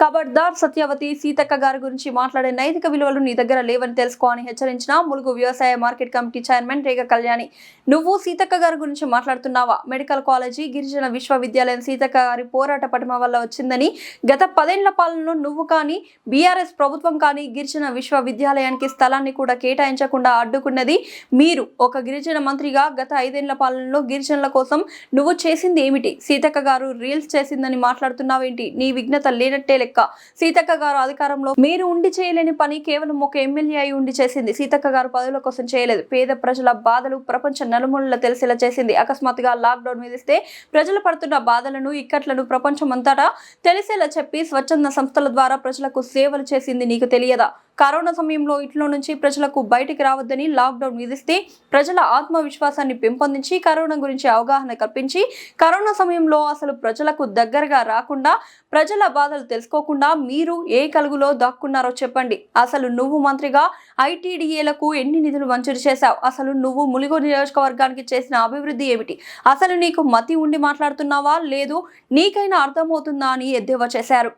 ఖబర్దార్ సత్యవతి సీతక్క గారి గురించి మాట్లాడే నైతిక విలువలు నీ దగ్గర లేవని తెలుసుకో అని హెచ్చరించిన ములుగు వ్యవసాయ మార్కెట్ కమిటీ చైర్మన్ రేగ కళ్యాణి. నువ్వు సీతక్క గారి గురించి మాట్లాడుతున్నావా? మెడికల్ కాలేజీ గిరిజన విశ్వవిద్యాలయం సీతక్క గారి పోరాట పటిమ వల్ల వచ్చిందని గత పదేళ్ళ పాలనలో నువ్వు కానీ బీఆర్ఎస్ ప్రభుత్వం కానీ గిరిజన విశ్వవిద్యాలయానికి స్థలాన్ని కూడా కేటాయించకుండా అడ్డుకున్నది మీరు. ఒక గిరిజన మంత్రిగా గత ఐదేళ్ళ పాలనలో గిరిజనుల కోసం నువ్వు చేసింది ఏమిటి? సీతక్క గారు రీల్స్ చేసిందని మాట్లాడుతున్నావేంటి? నీ విఘ్నత లేనట్టే లెక్క. సీతక్క గారు అధికారంలో మీరు ఉండి చేయలేని పని కేవలం ఒక ఎమ్మెల్యే అయి ఉండి చేసింది. సీతక్క గారు పదవుల కోసం చేయలేదు. పేద ప్రజల బాధలు ప్రపంచ నలుమూలల తెలిసేలా చేసింది. అకస్మాత్తుగా లాక్డౌన్ విధిస్తే ప్రజలు పడుతున్న బాధలను ఇక్కట్లను ప్రపంచమంతటా తెలిసేలా చెప్పి స్వచ్ఛంద సంస్థల ద్వారా ప్రజలకు సేవలు చేసింది నీకు తెలియదా? కరోనా సమయంలో ఇంట్లో నుంచి ప్రజలకు బయటికి రావద్దని లాక్డౌన్ విధిస్తే ప్రజల ఆత్మవిశ్వాసాన్ని పెంపొందించి కరోనా గురించి అవగాహన కల్పించి కరోనా సమయంలో అసలు ప్రజలకు దగ్గరగా రాకుండా ప్రజల బాధలు తెలుసుకోకుండా మీరు ఏ కలుగులో దాక్కున్నారో చెప్పండి. అసలు నువ్వు మంత్రిగా ఐటీడీఏలకు ఎన్ని నిధులు మంజూరు చేశావు? అసలు నువ్వు ములుగు నియోజకవర్గానికి చేసిన అభివృద్ధి ఏమిటి? అసలు నీకు మతి ఉండి మాట్లాడుతున్నావా? లేదు నీకైనా అర్థమవుతుందా అని ఎద్దేవా చేశారు?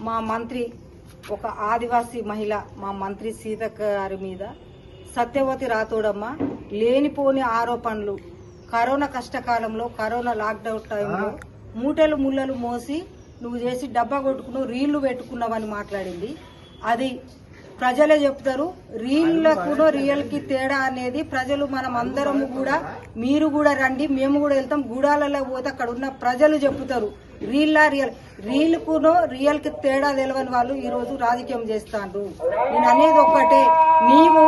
మా మంత్రి ఒక ఆదివాసీ మహిళ మా మంత్రి సీతక్క గారి మీద సత్యవతి రాతోడమ్మ లేనిపోని ఆరోపణలు. కరోనా కష్టకాలంలో కరోనా లాక్డౌన్ టైంలో మూటలు ముళ్ళలు మోసి నువ్వు చేసి డబ్బా కొట్టుకున్నావు రీళ్ళు పెట్టుకున్నావని మాట్లాడింది. అది ప్రజలే చెప్తారు రీళ్ళకును రియల్కి తేడా అనేది ప్రజలు మనం అందరము కూడా మీరు కూడా రండి మేము కూడా వెళ్తాం గూడాలలో పోతే అక్కడ ఉన్న ప్రజలు చెప్తారు. రీల్లా రియల్ రీల్కును రియల్కి తేడా తెలియని వాళ్ళు ఈ రోజు రాజకీయం చేస్తాండ్రు. నేను అనేది ఒక్కటే. నీవు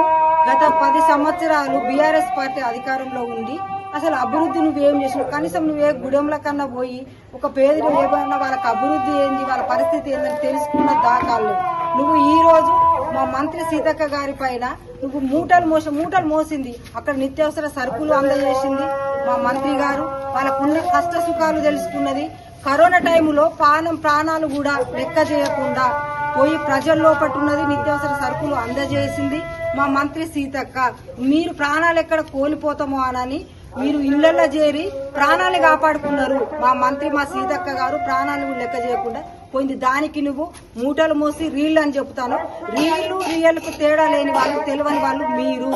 గత పది సంవత్సరాలు బీఆర్ఎస్ పార్టీ అధికారంలో ఉండి అసలు అభివృద్ధి నువ్వేం చేసినావు? కనీసం నువ్వే గుడెంల కన్నా పోయి ఒక పేదలు ఏమన్నా వాళ్ళకి అభివృద్ధి ఏంది? వాళ్ళ పరిస్థితి ఏందని తెలుసుకున్న దాఖాలు నువ్వు ఈ రోజు మా మంత్రి సీతక్క గారి పైన నువ్వు మూటలు మోస మూటలు మోసింది. అక్కడ నిత్యావసర సరుకులు అందజేసింది మా మంత్రి గారు. వాళ్ళకున్న కష్ట సుఖాలు తెలుసుకున్నది కరోనా టైంలో ప్రాణం ప్రాణాలు కూడా లెక్క చేయకుండా పోయి ప్రజల్లో పట్టున్నది నిత్యావసర సరుకులు అందజేసింది మా మంత్రి సీతక్క. మీరు ప్రాణాలు ఎక్కడ కోల్పోతామో అనని మీరు ఇళ్ళలో చేరి ప్రాణాలు కాపాడుకున్నారు. మా మంత్రి మా సీతక్క గారు ప్రాణాలు లెక్క చేయకుండా పోయింది. దానికి నువ్వు మూటలు మోసి రీళ్ళు అని చెప్తాను రీళ్ళు రియల్కు తేడా లేని వాళ్ళు తెలియని వాళ్ళు మీరు.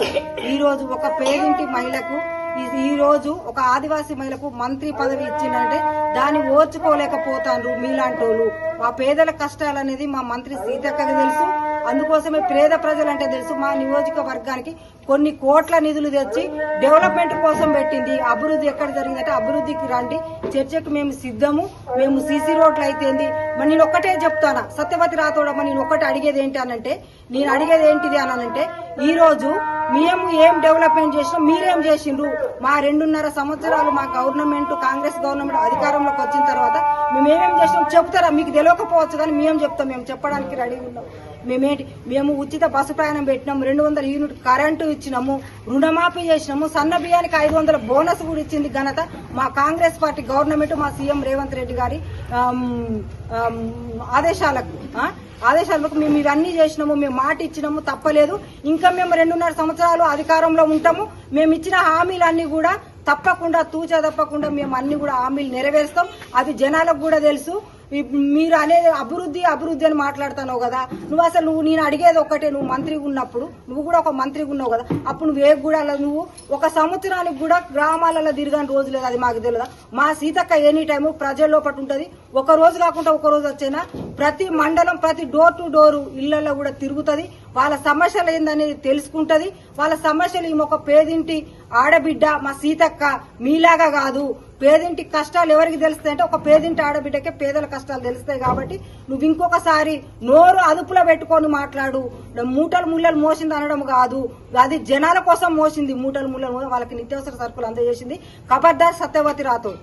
ఈ రోజు ఒక పేరింటి మహిళకు ఈ- రోజు ఒక ఆదివాసీ మహిళకు మంత్రి పదవి ఇచ్చిందంటే దాన్ని ఓర్చుకోలేకపోతాను మీలాంటి వాళ్ళు మా పేదల కష్టాలు అనేది మా మంత్రి సీతక్కకి తెలుసు. అందుకోసమే పేద ప్రజలంటే తెలుసు. మా నియోజకవర్గానికి కొన్ని కోట్ల నిధులు తెచ్చి డెవలప్మెంట్ కోసం పెట్టింది. అభివృద్ధి ఎక్కడ జరిగిందంటే అభివృద్ధికి రండి. చర్చకు మేము సిద్ధము. మేము సీసీ రోడ్లు అయితేంది. మరి నేను ఒక్కటే చెప్తానా. సత్యవతి రాతోడమ్మ నేను ఒక్కటి అడిగేది ఏంటి అనంటే నేను అడిగేది ఏంటిది అనంటే ఈ రోజు మేము ఏం డెవలప్మెంట్ చేసినాం మీరేం చేసిండ్రు? మా రెండున్నర సంవత్సరాలు మా గవర్నమెంట్ కాంగ్రెస్ గవర్నమెంట్ అధికారంలోకి వచ్చిన తర్వాత మేము ఏమేం చేసినాం చెప్తారా? మీకు తెలియకపోవచ్చు కానీ మేము చెప్తాం? మేము చెప్పడానికి రెడీ ఉన్నాం. మేమేంటి? మేము ఉచిత బస్సు ప్రయాణం పెట్టినాం రెండు వందల యూనిట్ కరెంటు ఇచ్చినాము రుణమాఫీ చేసినాము సన్న బియ్యానికి ఐదు వందల బోనస్ కూడా ఇచ్చింది ఘనత మా కాంగ్రెస్ పార్టీ గవర్నమెంట్ మా సీఎం రేవంత్ రెడ్డి గారి ఆదేశాలకు ఆదేశాలకు మేము ఇవన్నీ చేసినాము మేము మాట ఇచ్చినాము తప్పలేదు. ఇంకా మేము రెండున్నర సంవత్సరాలు అధికారంలో ఉంటాము. మేము ఇచ్చిన హామీలన్నీ కూడా తప్పకుండా తూచా తప్పకుండా మేము అన్ని కూడా హామీలు నెరవేరుస్తాం. అది జనాలకు కూడా తెలుసు. మీరు అనేది అభివృద్ధి అభివృద్ధి అని మాట్లాడుతున్నావు కదా. నువ్వు అసలు నువ్వు నేను అడిగేది ఒకటే నువ్వు మంత్రిగా ఉన్నప్పుడు నువ్వు కూడా ఒక మంత్రిగా ఉన్నావు కదా. అప్పుడు నువ్వు ఏ కూడా నువ్వు ఒక సంవత్సరానికి కూడా గ్రామాలలో తిరగని రోజు లేదు అది మాకు తెలియదా మా సీతక్క ఎనీ టైము ప్రజల లోపల ఉంటుంది. ఒక రోజు కాకుండా ఒక రోజు వచ్చేనా? ప్రతి మండలం ప్రతి డోర్ టు డోర్ ఇళ్ళలో కూడా తిరుగుతుంది. వాళ్ళ సమస్యలు ఏందనేది తెలుసుకుంటది. వాళ్ళ సమస్యలు ఈమె ఒక పేదింటి ఆడబిడ్డ మా సీతక్క మీలాగా కాదు. పేదింటి కష్టాలు ఎవరికి తెలుస్తాయి అంటే ఒక పేదింటి ఆడబిడ్డకే పేదల కష్టాలు తెలుస్తాయి కాబట్టి నువ్వు ఇంకొకసారి నోరు అదుపులో పెట్టుకొని మాట్లాడు. మూటలు ముళ్ళలు మోసింది అనడం కాదు. అది జనాల కోసం మోసింది. మూటలు ముళ్ళలు వాళ్ళకి నిత్యావసర సరుకులు అందజేసింది. కబర్దార్ సత్యవతి రాతో